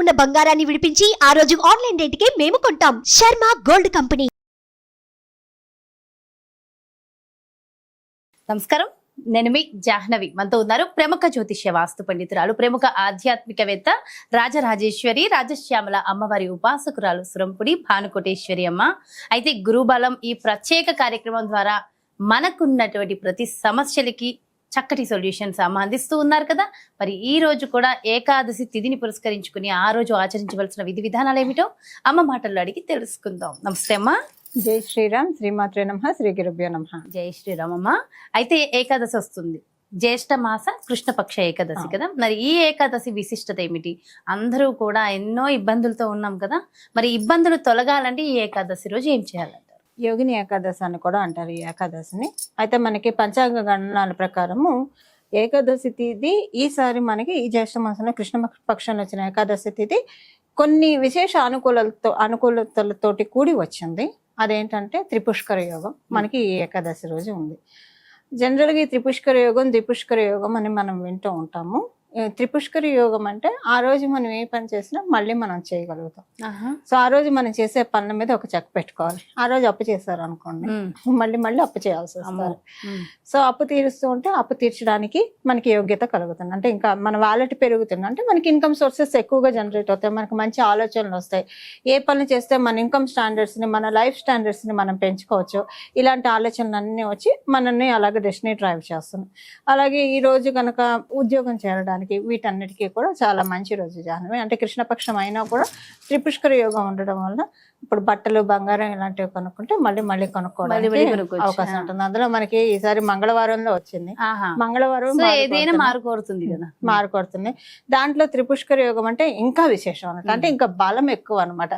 ఉన్న బంగారాన్ని విడిపించి ఆ రోజు ఆన్లైన్ రేటుకే మేము కొంటాం. Sharma gold company. నమస్కారం. నేను మీ జాహ్నవి. మనతో ఉన్నారు ప్రముఖ జ్యోతిష్య వాస్తు పండితురాలు ప్రముఖ ఆధ్యాత్మికవేత్త రాజరాజేశ్వరి రాజశ్యామల అమ్మవారి ఉపాసకురాలు సురంపుడి భానుకోటేశ్వరి అమ్మ. అయితే గురుబలం ఈ ప్రత్యేక కార్యక్రమం ద్వారా మనకున్నటువంటి ప్రతి సమస్యలకి చక్కటి సొల్యూషన్స్ అమ్మ అందిస్తూ ఉన్నారు కదా. మరి ఈ రోజు కూడా ఏకాదశి తిథిని పురస్కరించుకుని ఆ రోజు ఆచరించవలసిన విధి విధానాలు ఏమిటో అమ్మ మాటల్లో అడిగి తెలుసుకుందాం. నమస్తే అమ్మా. జై శ్రీరామ్. శ్రీమాత్రే నమ. శ్రీ గురుభ్యో నమ. జై శ్రీరామమ్మ. అయితే ఏకాదశి వస్తుంది. జ్యేష్ఠ మాస కృష్ణపక్ష ఏకాదశి కదా. మరి ఈ ఏకాదశి విశిష్టత ఏమిటి? అందరూ కూడా ఎన్నో ఇబ్బందులతో ఉన్నాం కదా. మరి ఇబ్బందులు తొలగాలంటే ఈ ఏకాదశి రోజు ఏం చేయాలంటారు యోగిని ఏకాదశి అని కూడా అంటారు ఈ ఏకాదశిని. అయితే మనకి పంచాంగ గణనాల ప్రకారము ఏకాదశి తిథి ఈసారి మనకి ఈ జ్యేష్ఠ మాసంలో కృష్ణ పక్షంలో వచ్చిన ఏకాదశి తిథి కొన్ని విశేష అనుకూలతో అనుకూలతలతోటి కూడి వచ్చింది. అదేంటంటే త్రిపుష్కర యోగం మనకి ఈ ఏకాదశి రోజు ఉంది. జనరల్గా ఈ త్రిపుష్కర యోగం ద్విపుష్కర యోగం అని మనం వింటూ ఉంటాము. త్రిపుష్కర యోగం అంటే ఆ రోజు మనం ఏ పని చేసినా మళ్ళీ మనం చేయగలుగుతాం. సో ఆ రోజు మనం చేసే పనుల మీద ఒక చెక్ పెట్టుకోవాలి. ఆ రోజు అప్పు చేశారు అనుకోండి మళ్ళీ మళ్ళీ అప్పు చేయాల్సి ఉమ్, సో అప్పు తీరుస్తూ ఉంటే అప్పు తీర్చడానికి మనకి యోగ్యత కలుగుతుంది. అంటే ఇంకా మన వాలెట్ పెరుగుతుంది. అంటే మనకి ఇన్కమ్ సోర్సెస్ ఎక్కువగా జనరేట్ అవుతాయి. మనకి మంచి ఆలోచనలు వస్తాయి. ఏ పనులు చేస్తే మన ఇన్కమ్ స్టాండర్డ్స్ని మన లైఫ్ స్టాండర్డ్స్ని మనం పెంచుకోవచ్చు. ఇలాంటి ఆలోచనలు అన్నీ వచ్చి మనల్ని అలాగే డెస్టినీ డ్రైవ్ చేస్తుంది. అలాగే ఈ రోజు కనుక ఉద్యోగం చేరడానికి వీటన్నిటికీ కూడా చాలా మంచి రోజు జాహ్నవి. అంటే కృష్ణపక్షం అయినా కూడా త్రిపుష్కర యోగం ఉండడం వల్ల ఇప్పుడు బట్టలు బంగారం ఇలాంటివి కొనుక్కుంటే మళ్ళీ మళ్ళీ కొనుక్కోవడానికి. అవకాశం ఉంటుంది. అందులో మనకి ఈసారి మంగళవారంలో వచ్చింది. మంగళవారం ఏదైనా కొడుతుంది. మారు కోరుతుంది కదా. మారు కొడుతుంది. దాంట్లో త్రిపుష్కర యోగం అంటే ఇంకా విశేషం అనమాట అంటే ఇంకా బలం ఎక్కువ అనమాట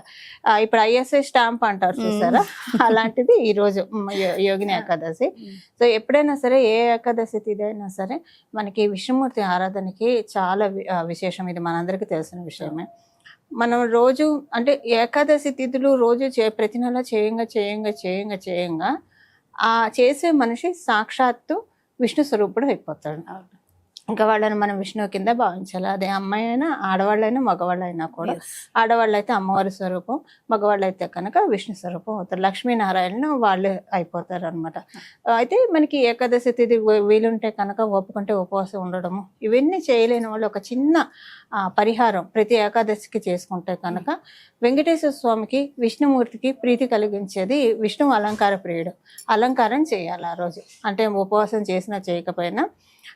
ఇప్పుడు ఐఎస్ఐ స్టాంప్ అంటారు చూసారా? అలాంటిది ఈ రోజు యోగిని ఏకాదశి. సో ఎప్పుడైనా సరే ఏ ఏకాదశి అయినా సరే మనకి విష్ణుమూర్తి ఆరాధనకి చాలా విశేషం. ఇది మనందరికీ తెలిసిన విషయమే. మనం రోజు అంటే ఏకాదశి తిథులు రోజు చే ప్రతి నెల చేయంగా చేయంగా చేయంగా చేయంగా ఆ చేసే మనిషి సాక్షాత్తు విష్ణు స్వరూపుడు అయిపోతాడు. ఇంకా వాళ్ళని మనం విష్ణువు కింద భావించాలి అదే అమ్మాయి అయినా ఆడవాళ్ళైనా మగవాళ్ళైనా కూడా. ఆడవాళ్ళు అయితే అమ్మవారి స్వరూపం మగవాళ్ళు అయితే కనుక విష్ణు స్వరూపం అవుతారు లక్ష్మీనారాయణ వాళ్ళు అయిపోతారు అనమాట అయితే మనకి ఏకాదశి తిథి వీలుంటే కనుక ఒప్పుకుంటే ఉపవాసం ఉండడము ఇవన్నీ చేయలేని వాళ్ళు ఒక చిన్న పరిహారం ప్రతి ఏకాదశికి చేసుకుంటే కనుక వెంకటేశ్వర స్వామికి విష్ణుమూర్తికి ప్రీతి కలిగించేది విష్ణువు అలంకార ప్రియుడు. అలంకారం చేయాలి ఆ రోజు. అంటే ఉపవాసం చేసినా చేయకపోయినా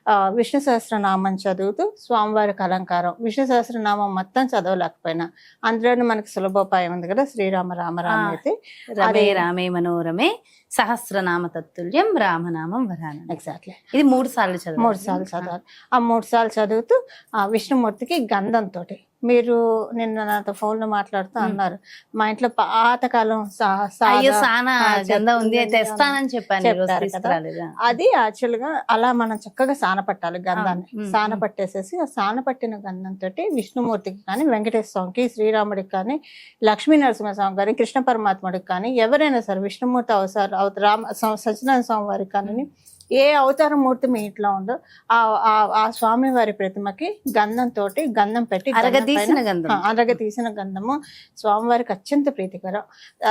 ఆ, విష్ణు సహస్రనామం చదువుతూ స్వామివారికి అలంకారం. విష్ణు సహస్రనామం మొత్తం చదవలేకపోయినా. అందులోనే మనకి సులభోపాయం ఉంది కదా శ్రీరామ రామ రామ. అయితే. రమే రామే మనోరమే సహస్రనామ తత్తుల్యం రామనామం వరానం ఎగ్జాక్ట్లీ ఇది మూడు సార్లు చదువు మూడు సార్లు చదవాలి. ఆ మూడు సార్లు చదువుతూ ఆ విష్ణుమూర్తికి గంధంతో మీరు నిన్న నాతో ఫోన్లో మాట్లాడుతూ. అన్నారు. మా ఇంట్లో పాతకాలం సానా గంధం ఉంది. తెస్తానని చెప్పాను అది యాక్చువల్గా అలా మనం చక్కగా సానపట్టాలి గంధాన్ని. ఆ, మ్, సాన. పట్టేసేసి ఆ సాన పట్టిన గంధంతో విష్ణుమూర్తికి కానీ వెంకటేశ్వర స్వామికి శ్రీరాముడికి కానీ లక్ష్మీ నరసింహస్వామి గారి కృష్ణ పరమాత్ముడికి కానీ ఎవరైనా సరే విష్ణుమూర్తి అవసరం అవ- రామ సత్యనారాయణ స్వామి వారికి కానీ ఏ అవతార మూర్తి మీ ఇంట్లో ఉందో ఆ స్వామి వారి ప్రతిమకి గంధంతో గంధం పెట్టి గంధం అరగదీసిన గంధం ఆ, అరగ తీసిన గంధము. స్వామివారికి అత్యంత ప్రీతికరం.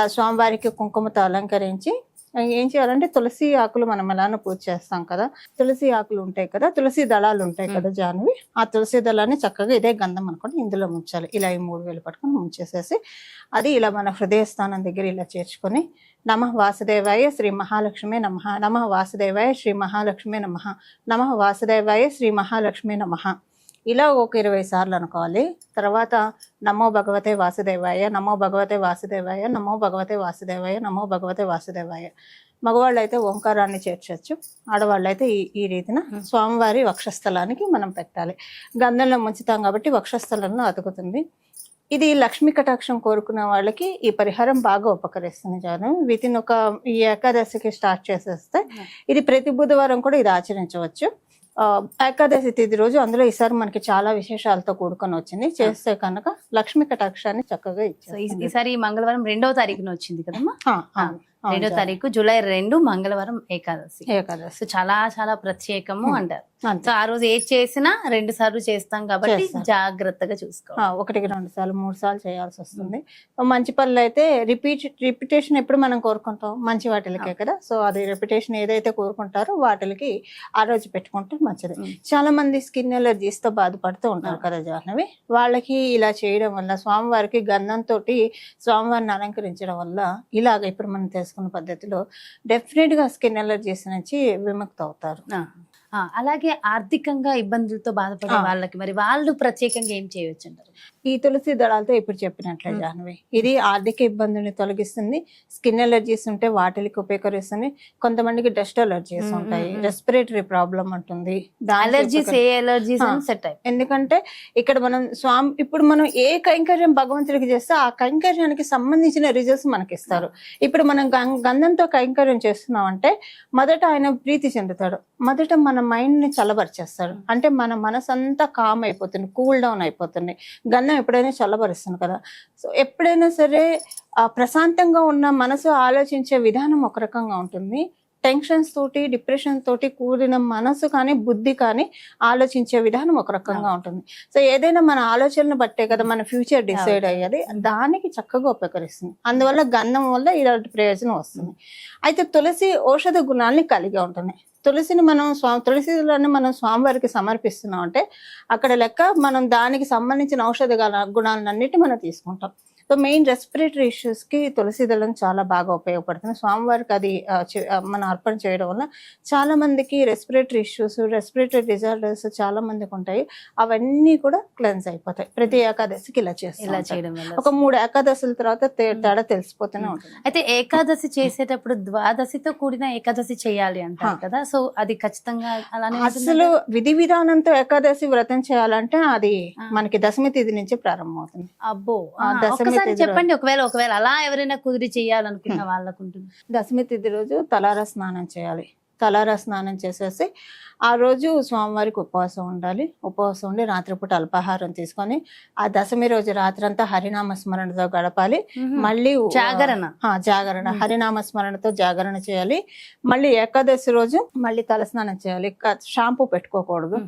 స్వామివారికి కుంకుమతో అలంకరించి ఏం చేయాలంటే తులసి ఆకులు మనం ఎలానో పూజ చేస్తాం కదా. తులసి ఆకులు ఉంటాయి కదా తులసి దళాలు ఉంటాయి కదా జానువి. ఆ తులసి దళాన్ని చక్కగా ఇదే గంధం అనుకోండి ఇందులో ముంచాలి. ఇలా ఈ మూడు వేలు పట్టుకొని ముంచేసేసి అది ఇలా మన హృదయ స్థానం దగ్గర ఇలా చేర్చుకొని నమ వాసుదేవాయ శ్రీ మహాలక్ష్మి నమ నమ వాసుదేవాయ శ్రీ మహాలక్ష్మి నమ నమ వాసుదేవాయ శ్రీ మహాలక్ష్మి నమ. ఇలా ఒక ఇరవై సార్లు అనుకోవాలి. తర్వాత నమో భగవతే వాసుదేవాయ నమో భగవతే వాసుదేవాయ నమో భగవతే వాసుదేవాయ నమో భగవతే వాసుదేవాయ. మగవాళ్ళు అయితే ఓంకారాన్ని చేర్చచ్చు. ఆడవాళ్ళు అయితే ఈ ఈ రీతిన స్వామివారి వక్షస్థలానికి మనం పెట్టాలి. గంధంలో ముంచుతాం కాబట్టి వక్షస్థలంలో అతుకుతుంది. ఇది లక్ష్మీ కటాక్షం కోరుకునే వాళ్ళకి ఈ పరిహారం బాగా ఉపకరిస్తుంది జాను. వితిన్ ఒక ఈ ఏకాదశికి స్టార్ట్ చేసేస్తే ఇది ప్రతి బుధవారం కూడా ఇది ఆచరించవచ్చు. ఏకాదశి తిథి రోజు అందులో ఈసారి మనకి చాలా విశేషాలతో కూడుకొని వచ్చింది. చేస్తే కనుక లక్ష్మీ కటాక్షాన్ని చక్కగా ఇచ్చేస్తుంది. ఈసారి మంగళవారం రెండవ తారీఖున వచ్చింది కదమ్మా? రెండో. తారీఖు జూలై రెండు మంగళవారం ఏకాదశి. ఏకాదశి. చాలా చాలా ప్రత్యేకము. అంటారు. సో ఆ రోజు ఏది చేసినా రెండు సార్లు చేస్తాం కాబట్టి. జాగ్రత్తగా ఆ, చూసుకోవాలి ఒకటికి రెండు సార్లు మూడు సార్లు చేయాల్సి వస్తుంది. మంచి పనులు అయితే రిపీట్ రిపిటేషన్ ఎప్పుడు మనం కోరుకుంటాం? మంచి వాటిలకే కదా? సో అది రిపిటేషన్ ఏదైతే కోరుకుంటారో వాటికి ఆ రోజు పెట్టుకుంటే మంచిది. చాలా మంది స్కిన్ ఎలర్జీస్తో బాధపడుతూ ఉంటారు. కదా జాహ్నవి? వాళ్ళకి ఇలా చేయడం వల్ల స్వామివారికి గంధంతో స్వామివారిని అలంకరించడం వల్ల ఇలాగ ఇప్పుడు మనం చేసుకున్న పద్ధతిలో డెఫినెట్గా స్కిన్ ఎలర్జీస్ నుంచి విముక్తి అవుతారు అలాగే ఆర్థికంగా ఇబ్బందులతో బాధపడే. వాళ్ళకి మరి వాళ్ళు ప్రత్యేకంగా ఏం చేయొచ్చు అంటారు ఈ తులసి దళాలతో ఇప్పుడు చెప్పినట్లే. జాహ్నవి ఇది ఆర్థిక ఇబ్బందుల్ని తొలగిస్తుంది స్కిన్ ఎలర్జీస్ ఉంటే వాటికి ఉపయోగరిస్తుంది కొంతమందికి డస్ట్ ఎలర్జీస్ ఉంటాయి. రెస్పిరేటరీ ప్రాబ్లం ఉంటుంది దానికి అలర్జీస్ ఏ ఆ. సెట్ అయ్యి ఎందుకంటే ఇక్కడ మనం స్వామి ఇప్పుడు మనం ఏ కైంకర్యం భగవంతుడికి చేస్తే ఆ కైంకర్యానికి సంబంధించిన రిజల్ట్స్ మనకి ఇస్తారు ఇప్పుడు మనం గంధంతో కైంకర్యం చేస్తున్నాం అంటే మొదట ఆయన ప్రీతి చెందుతాడు మొదట మన మైండ్ని చల్లబరిచేస్తాడు. అంటే మన మనసు అంతా కామ్ అయిపోతుంది కూల్ డౌన్ అయిపోతుంది. గంధం ఎప్పుడైనా చల్లబరుస్తుంది కదా. సో ఎప్పుడైనా సరే ఆ ప్రశాంతంగా ఉన్న మనసు ఆలోచించే విధానం ఒక రకంగా ఉంటుంది. టెన్షన్స్ తోటి డిప్రెషన్ తోటి కూడిన మనసు కానీ బుద్ధి కానీ ఆలోచించే విధానం ఒక రకంగా ఉంటుంది. సో ఏదైనా మన ఆలోచనలు బట్టే కదా మన ఫ్యూచర్ డిసైడ్ అయ్యేది. దానికి చక్కగా ఉపకరిస్తుంది. అందువల్ల గంధం వల్ల ఇలాంటి ప్రయోజనం వస్తుంది. అయితే తులసి ఔషధ గుణాలని కలిగి ఉంటుంది. తులసిని మనం స్వా తులసిని మనం స్వామివారికి సమర్పిస్తున్నాం అంటే అక్కడ లెక్క మనం దానికి సంబంధించిన ఔషధ గుణాలన్నిటి మనం తీసుకుంటాం. సో మెయిన్ రెస్పిరేటరీ ఇష్యూస్కి తులసి దళం చాలా బాగా ఉపయోగపడుతుంది. స్వామివారికి అది మనం అర్పణ చేయడం వల్ల చాలా మందికి రెస్పిరేటరీ ఇష్యూస్ రెస్పిరేటరీ డిజార్డర్స్ చాలా మందికి ఉంటాయి. అవన్నీ కూడా క్లెన్స్ అయిపోతాయి. ప్రతి ఏకాదశికి ఇలా ఇలా చేస్తాం చేయడం వల్ల ఒక మూడు ఏకాదశుల తర్వాత తేడా తెలిసిపోతూనే. ఉంటుంది. అయితే ఏకాదశి చేసేటప్పుడు ద్వాదశితో కూడిన ఏకాదశి చేయాలి అంటారు. కదా. సో అది ఖచ్చితంగా అలానే అసలు విధి విధానంతో ఏకాదశి వ్రతం చేయాలంటే అది. మనకి దశమి తిథి నుంచి ప్రారంభమవుతుంది. అబ్బో. దశమి ఒక్కసారి తిథి చెప్పండి. ఒకవేళ ఒకవేళ అలా ఎవరైనా కుదిరి చేయాలనుకున్న వాళ్ళకు ఉంటుంది దశమి తిథి రోజు తలారా స్నానం చేయాలి. తలారా స్నానం చేసేసి ఆ రోజు స్వామివారికి ఉపవాసం ఉండాలి. ఉపవాసం ఉండి రాత్రిపూట అల్పాహారం తీసుకొని ఆ దశమి రోజు రాత్రంతా హరినామ స్మరణతో గడపాలి. మళ్ళీ జాగరణ. జాగరణ. హరినామ స్మరణతో జాగరణ చేయాలి. మళ్ళీ ఏకాదశి రోజు మళ్ళీ తలస్నానం చేయాలి. షాంపూ పెట్టుకోకూడదు.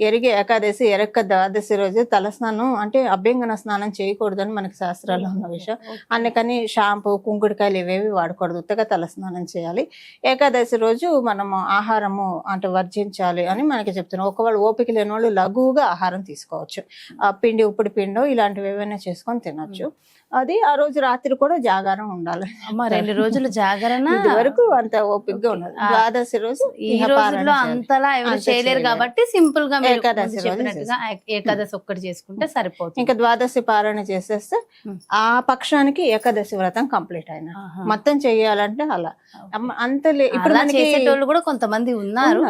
ఎరిగి ఏకాదశి ఎరక్క ద్వాదశి రోజు తలస్నానం అంటే అభ్యంగన స్నానం చేయకూడదని మనకి శాస్త్రాల్లో ఉన్న విషయం. అందుకని షాంపూ కుంకుడుకాయలు ఇవేవి వాడకూడదు. ఉత్తగా తలస్నానం చేయాలి. ఏకాదశి రోజు మనము ఆహారము అంటే వర్జించాలి అని మనకి చెప్తున్నాం ఒకవేళ ఓపిక లేని వాళ్ళు లఘువుగా ఆహారం తీసుకోవచ్చు. ఆ పిండి ఉప్పుడు పిండో ఇలాంటివి ఏవైనా చేసుకొని తినొచ్చు. అది ఆ రోజు రాత్రి కూడా జాగారం ఉండాలి. అమ్మ రెండు రోజులు జాగరణ వరకు అంత ఉన్నది ఆ, ద్వాదశి రోజు ఈ రోజుల్లో. అంతలా ఎవరు చేయలేరు. కాబట్టి సింపుల్గా ఏకాదశి ఏకాదశి ఒక్కటి చేసుకుంటే సరిపోతుంది. ఇంకా ద్వాదశి పారాయణ చేసేస్తే. ఆ పక్షానికి ఏకాదశి వ్రతం కంప్లీట్ అయిన. మొత్తం చెయ్యాలంటే అలా. అంత ఇప్పుడు చేసేటోళ్ళు కూడా కొంతమంది ఉన్నారు.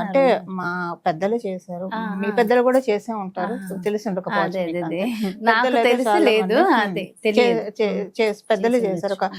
అంటే మా పెద్దలు చేశారు. మీ పెద్దలు కూడా చేసే ఉంటారు. తెలిసి అంతే. నాకు తెలిసి లేదు. అదే పెద్దలు చేశారు ఒక.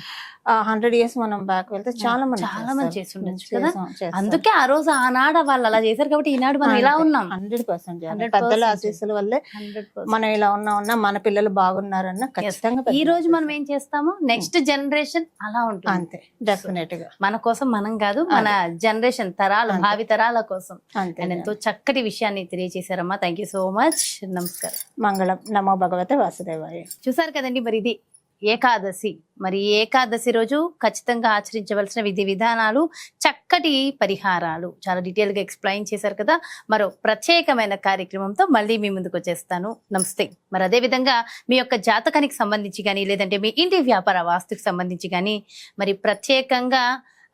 హండ్రెడ్ ఇయర్స్ మనం బ్యాక్ వెళ్తే చాలా మంది చాలా మంది చేసి ఉండొచ్చు. కదా? అందుకే ఆ రోజు ఆనాడు వాళ్ళు అలా చేశారు కాబట్టి ఈనాడు మనం ఇలా ఉన్నాం. హండ్రెడ్ పర్సెంట్ 100% పెద్దల ఆశీస్సుల వల్లే 100%. మనం ఇలా ఉన్నా ఉన్నా మన పిల్లలు బాగున్నారన్న ఖచ్చితంగా ఈ రోజు మనం. ఏం చేస్తాము? నెక్స్ట్ జనరేషన్ అలా ఉంటుంది. అంతే డెఫినెట్గా. మన కోసం మనం కాదు మన జనరేషన్ తరాలు. భావి తరాల కోసం. అంతే అండ్ ఎంతో చక్కటి విషయాన్ని తెలియజేశారమ్మా థ్యాంక్ యూ సో మచ్ నమస్కారం. మంగళం. నమో భగవతే వాసుదేవాయ. చూసారు కదండి మరి ఇది ఏకాదశి. మరి ఏకాదశి రోజు ఖచ్చితంగా ఆచరించవలసిన విధి విధానాలు చక్కటి పరిహారాలు. చాలా డీటెయిల్గా ఎక్స్ప్లెయిన్ చేశారు కదా. మరో ప్రత్యేకమైన కార్యక్రమంతో మళ్ళీ మీ ముందుకు వచ్చేస్తాను. నమస్తే. మరి అదే విధంగా మీ యొక్క జాతకానికి సంబంధించి కానీ లేదంటే మీ ఇంటి వ్యాపార వాస్తుకి సంబంధించి కానీ మరి ప్రత్యేకంగా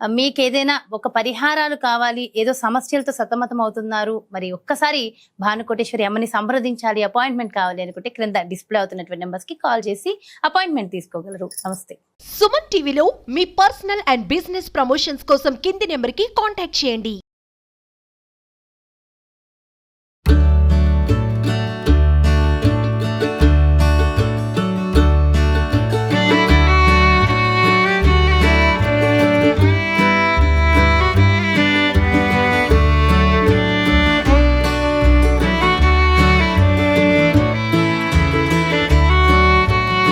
మీకు ఏదైనా ఒక పరిహారాలు కావాలి ఏదో సమస్యలతో సతమతం అవుతున్నారు మరి ఒక్కసారి భానుకోటేశ్వరి అమ్మని సంప్రదించాలి అపాయింట్మెంట్ కావాలి అనుకుంటే క్రింద డిస్ప్లే అవుతున్నటువంటి నెంబర్స్కి కాల్ చేసి అపాయింట్మెంట్ తీసుకోగలరు. నమస్తే. సుమన్ టీవీలో మీ పర్సనల్ అండ్ బిజినెస్ ప్రమోషన్స్ కోసం కింది నెంబర్కి కాంటాక్ట్ చేయండి.